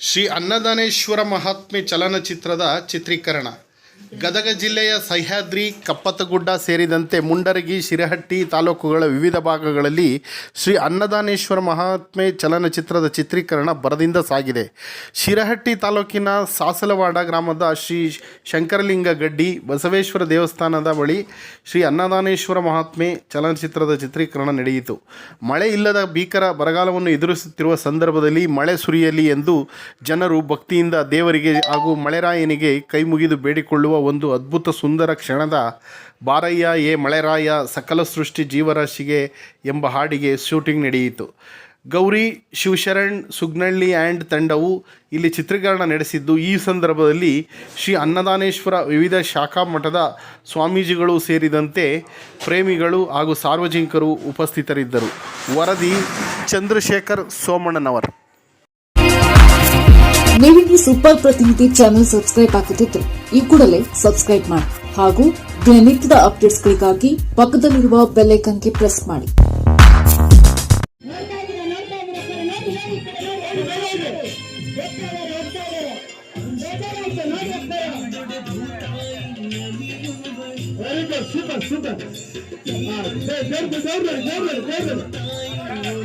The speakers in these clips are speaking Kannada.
ಶ್ರೀ ಅನ್ನದಾನೇಶ್ವರ ಮಹಾತ್ಮೆ ಚಲನಚಿತ್ರದ ಚಿತ್ರೀಕರಣ. ಗದಗ ಜಿಲ್ಲೆಯ ಸಹ್ಯಾದ್ರಿ, ಕಪ್ಪತ್ತಗುಡ್ಡ ಸೇರಿದಂತೆ ಮುಂಡರಗಿ, ಶಿರಹಟ್ಟಿ ತಾಲೂಕುಗಳ ವಿವಿಧ ಭಾಗಗಳಲ್ಲಿ ಶ್ರೀ ಅನ್ನದಾನೇಶ್ವರ ಮಹಾತ್ಮೆ ಚಲನಚಿತ್ರದ ಚಿತ್ರೀಕರಣ ಬರದಿಂದ ಸಾಗಿದೆ. ಶಿರಹಟ್ಟಿ ತಾಲೂಕಿನ ಸಾಸಲವಾಡ ಗ್ರಾಮದ ಶ್ರೀ ಶಂಕರಲಿಂಗ ಗಡ್ಡಿ ಬಸವೇಶ್ವರ ದೇವಸ್ಥಾನದ ಬಳಿ ಶ್ರೀ ಅನ್ನದಾನೇಶ್ವರ ಮಹಾತ್ಮೆ ಚಲನಚಿತ್ರದ ಚಿತ್ರೀಕರಣ ನಡೆಯಿತು. ಮಳೆ ಇಲ್ಲದ ಭೀಕರ ಬರಗಾಲವನ್ನು ಎದುರಿಸುತ್ತಿರುವ ಸಂದರ್ಭದಲ್ಲಿ ಮಳೆ ಸುರಿಯಲಿ ಎಂದು ಜನರು ಭಕ್ತಿಯಿಂದ ದೇವರಿಗೆ ಹಾಗೂ ಮಳೆರಾಯನಿಗೆ ಕೈ ಮುಗಿದು ಬೇಡಿಕೊಳ್ಳುವ ಒಂದು ಅದ್ಭುತ ಸುಂದರ ಕ್ಷಣದ ಬಾರಯ್ಯ ಎ ಮಳೆರಾಯ ಸಕಲ ಸೃಷ್ಟಿ ಜೀವರಾಶಿಗೆ ಎಂಬ ಹಾಡಿಗೆ ಶೂಟಿಂಗ್ ನಡೆಯಿತು. ಗೌರಿ, ಶಿವಶರಣ್, ಸುಗ್ನಳ್ಳಿ ಆ್ಯಂಡ್ ತಂಡವು ಇಲ್ಲಿ ಚಿತ್ರೀಕರಣ ನಡೆಸಿದ್ದು. ಈ ಸಂದರ್ಭದಲ್ಲಿ ಶ್ರೀ ಅನ್ನದಾನೇಶ್ವರ ವಿವಿಧ ಶಾಖಾ ಮಠದ ಸ್ವಾಮೀಜಿಗಳು ಸೇರಿದಂತೆ ಪ್ರೇಮಿಗಳು ಹಾಗೂ ಸಾರ್ವಜನಿಕರು ಉಪಸ್ಥಿತರಿದ್ದರು. ವರದಿ ಚಂದ್ರಶೇಖರ್ ಸೋಮಣ್ಣನವರ್. ನೀವಿನ್ನು ಸೂಪರ್ ಪ್ರತಿನಿಧಿ ಚಾನೆಲ್ ಸಬ್ಸ್ಕ್ರೈಬ್ ಆಗುತ್ತಿದ್ದು ಈ ಕೂಡಲೇ ಸಬ್ಸ್ಕ್ರೈಬ್ ಮಾಡಿ. ಹಾಗೂ ದಿನನಿತ್ಯದ ಅಪ್ಡೇಟ್ಸ್ಗಳಿಗಾಗಿ ಪಕ್ಕದಲ್ಲಿರುವ ಬೆಲ್ ಐಕನ್ಗೆ ಪ್ರೆಸ್ ಮಾಡಿ. ನೋಡ್ತಾ ಇದ್ದೀರಾ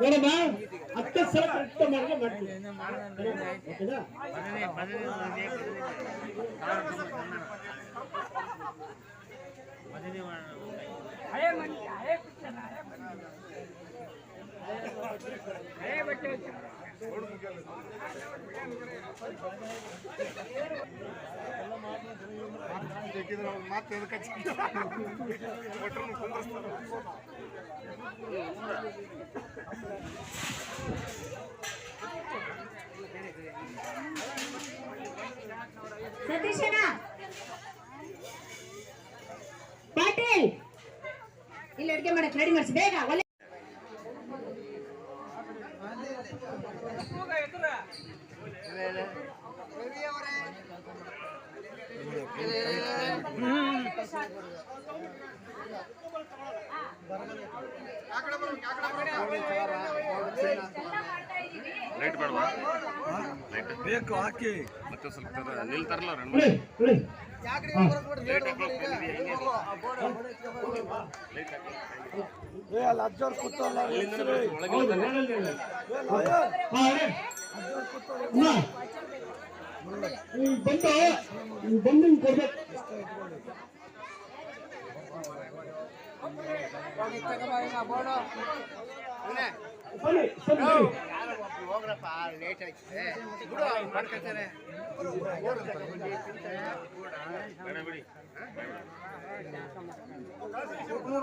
ನೋಡಮ್ಮ ಹತ್ತು ಸಲ ಕರೆಕ್ಟ್ ಮಾಡಿದ್ರೆ ಮಾಡ್ತೀವಿ ಬೇಕಿದ್ರೆ ಅವ್ರು ಮಾತು ಎದಕ್ಕೆ ಭಟ್ರನ್ನು ಪಾಟೀಲ್. ಇಲ್ಲಿ ಅಡುಗೆ ಮಾಡಕ್ಕೆ ರೆಡಿ ಮಾಡಿಸಿ ಬೇಗ ಒಲೆ ಲೈಟ್ ಬೇಡವಾ? ಲೈಟ್ ಬೇಕು ಹಾಕಿ. ಮತ್ತೆ ಸ್ವಲ್ಪ ನಿಲ್ತಾರಲ್ಲ ರಣ್ಣ ಬಂದು ಬಂದು ಕೊಡ್ಬೇಕು. ಹೋಗ್ರಪ್ಪ ಲೇಟ್ ಆಯ್ತದೆ ಬಿಡು ಅವ್ರು ಮಾಡ್ಕೊಳ್ತಾರೆ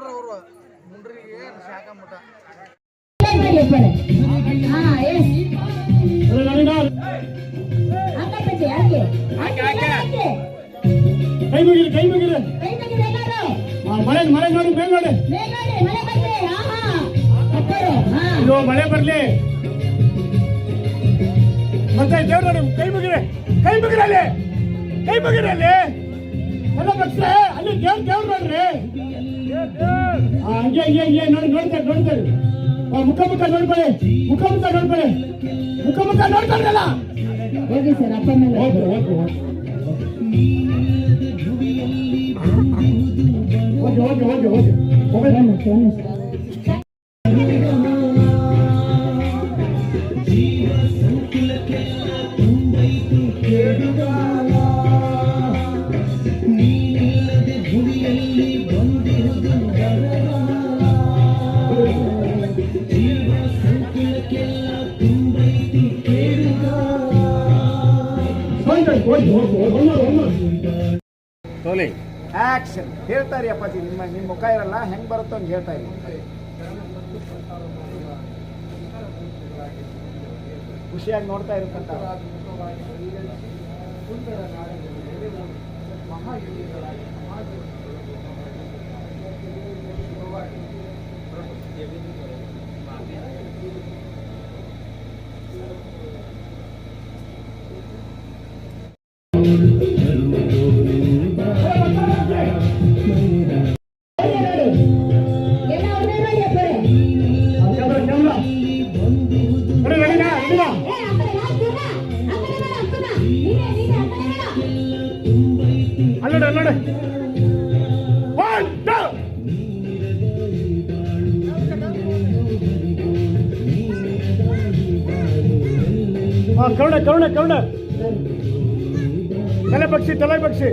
ಅವರು ಮುಂಡ್ರಿಗೆ ಶಾಖ ಮಠ ಹಾ ಎಸ್ ಮಳೆ ಮಳೆ ನೋಡಿ ಮೇಲ್ ನೋಡಿ. ಇದು ಮಳೆ ಬರ್ಲಿ. ಮತ್ತೆ ದೇವ್ರ ನೋಡಿ ಕೈ ಮುಗಿರಿ. ಕೈ ಮುಗಿರಲ್ಲಿ ಕೈ ಮುಗಿರಲ್ಲಿ ಎಲ್ಲ ಭಕ್ತರೆ ಅಲ್ಲಿ ದೇವ್ರ ದೇವ್ರ ನೋಡ್ರಿ. ಹಂಗೆ ಹಂಗೆ ಹಂಗೆ. ನೋಡಿ ನೋಡ್ತಾರೆ ನೋಡ್ತಾರೆ ಮುಖ ಮುಖ ನೋಡ್ಕೊಳ್ಳಿ. ಮುಖ ಮುಖ ನೋಡ್ಕೊಳ್ಳಿ. ಮುಖ ಮುಖ ನೋಡ್ಕೊಂಡ್ರಲ್ಲ ಹೋಗಿ ಸರ್ ಅಪ್ಪ ಮೇಲೆ ಹೋಗ್ರಿ okay okay okay okay okay okay தோலை ಆಕ್ಷನ್ ಹೇಳ್ತಾ ಇರಿ ಅಪ್ಪಾಜಿ, ನಿಮ್ಮ ನಿಮ್ಮ ಮುಖ ಇರಲ್ಲ, ಹೆಂಗ್ ಬರುತ್ತೋ ಅಂತ ಹೇಳ್ತಾ ಇರಿ. ಖುಷಿಯಾಗಿ ನೋಡ್ತಾ ಇರುತ್ತಂತ. ನೋಡಿ ಹಾ ಕರುಣೆ ಕರುಣೆ ಕರುಣೆ. ತಲೆ ಪಕ್ಷಿ ತಲೆ ಪಕ್ಷಿ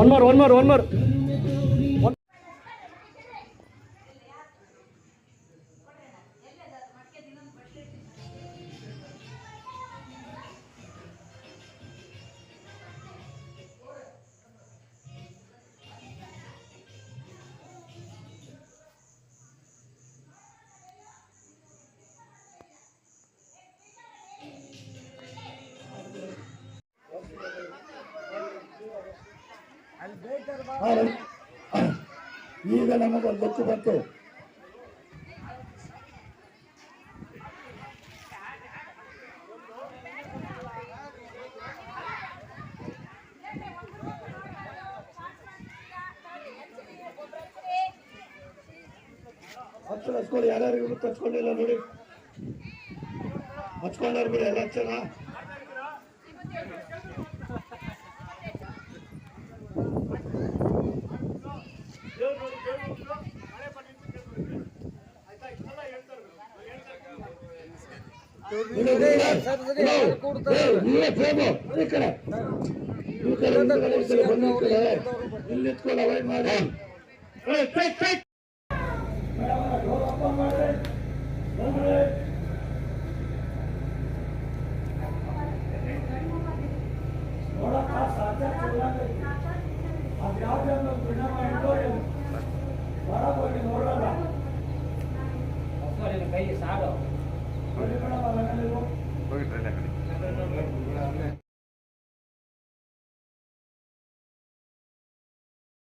one more one more one more ಈಗ ನಮಗೊಂದು ಗೊತ್ತು ಬಂತು ಹಚ್ಚು ಹಚ್ಕೊಳ್ಳಿ ಯಾರ್ಯಾರು ಹಚ್ಕೊಂಡಿಲ್ಲ ನೋಡಿ ಹಚ್ಕೊಂಡವ್ರು ಬಿಡಿ ಎಲ್ಲ ಹಚ್ಚೋಣ ಈ ಕಡೆ. ಈ ಕಡೆ ಕಡೆ ಇಲ್ಲಿ ಇಟ್ಕೊಂಡು ಅವಾಯ್ಡ್ ಕೈ الوقت